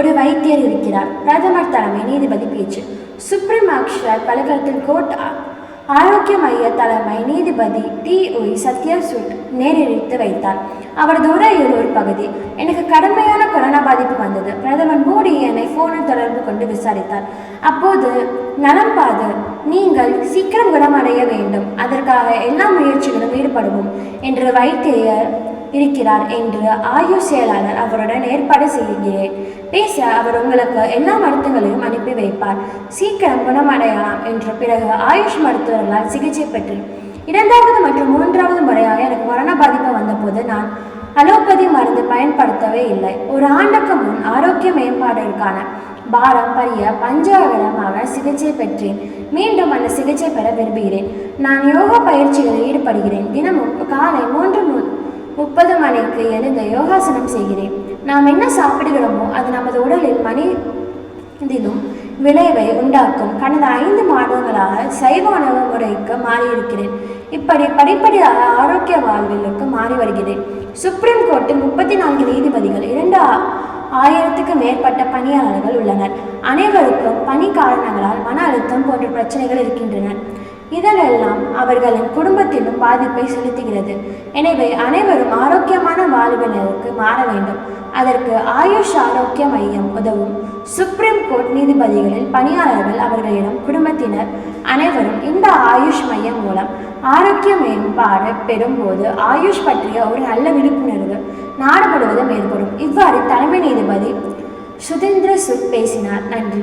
ஒரு வைத்தியர் இருக்கிறார். பிரதமர் தலைமை நீதிபதி பேச்சு. சுப்ரீம் ஆக்ஷர் பலகத்தில் கோர்ட் ஆரோக்கிய மைய தலைமை நீதிபதி டி ஒய் சத்யசூட் நேரிழித்து வைத்தார். அவரது உரையில் ஒரு பகுதி. எனக்கு கடுமையான கொரோனா பாதிப்பு வந்தது. பிரதமர் மோடி என்னை போனில் தொடர்பு கொண்டு விசாரித்தார். அப்போது நலம் பாது. நீங்கள் சீக்கிரம் குணமடைய வேண்டும். அதற்காக எல்லா முயற்சிகளும் ஈடுபடுவோம் என்று வைத்தியர் இருக்கிறார் என்று ஆயுஷ் செயலாளர் அவருடன் ஏற்பாடு செய்கிறேன் பேச அவர் உங்களுக்கு எல்லா மருத்துவங்களையும் அனுப்பி வைப்பார். சீக்கிரம் குணமடையலாம் என்று பிறகு ஆயுஷ் மருத்துவர்களால் சிகிச்சை பெற்றேன் இரண்டாவது மற்றும் மூன்றாவது முறையாக எனக்கு கொரோனா பாதிப்பு வந்தபோது நான் அலோபதி மருந்து பயன்படுத்தவே இல்லை. ஒரு ஆண்டுக்கு முன் ஆரோக்கிய மேம்பாட்டிற்கான பாரம்பரிய பஞ்சாகரமாக சிகிச்சை பெற்றேன். மீண்டும் அந்த சிகிச்சை பெற விரும்புகிறேன். நான் யோகா பயிற்சிகளில் ஈடுபடுகிறேன். தினமும் காலை மூன்று முப்பது மணிக்கு எழுந்த யோகாசனம் செய்கிறேன். நாம் என்ன சாப்பிடுகிறோமோ அது நமது உடலில் மணி இதிலும் விளைவை உண்டாக்கும். கடந்த ஐந்து மாதங்களாக சைவ உணவு முறைக்கு மாறியிருக்கிறேன். இப்படி படிப்படியாக ஆரோக்கிய வாழ்விலுக்கு மாறி வருகிறேன். சுப்ரீம் கோர்ட்டில் முப்பத்தி நான்கு நீதிபதிகள் இரண்டு ஆயிரத்துக்கு மேற்பட்ட பணியாளர்கள் உள்ளனர். அனைவருக்கும் பணி காரணங்களால் மன அழுத்தம் போன்ற பிரச்சனைகள் இருக்கின்றன. இதனெல்லாம் அவர்களின் குடும்பத்திலும் பாதிப்பை செலுத்துகிறது. எனவே அனைவரும் ஆரோக்கியமான வாழ்வினருக்கு மாற வேண்டும். அதற்கு ஆயுஷ் ஆரோக்கிய மையம் உதவும். சுப்ரீம் கோர்ட் நீதிபதிகளில் பணியாளர்கள் அவர்களிடம் குடும்பத்தினர் அனைவரும் இந்த ஆயுஷ் மையம் மூலம் ஆரோக்கிய மேம்பாடு பெறும்போது ஆயுஷ் பற்றிய ஒரு நல்ல விழிப்புணர்வு நாடு முழுவதும் ஏற்படும். இவ்வாறு தலைமை நீதிபதி சுதேந்திர சுத் பேசினார். நன்றி.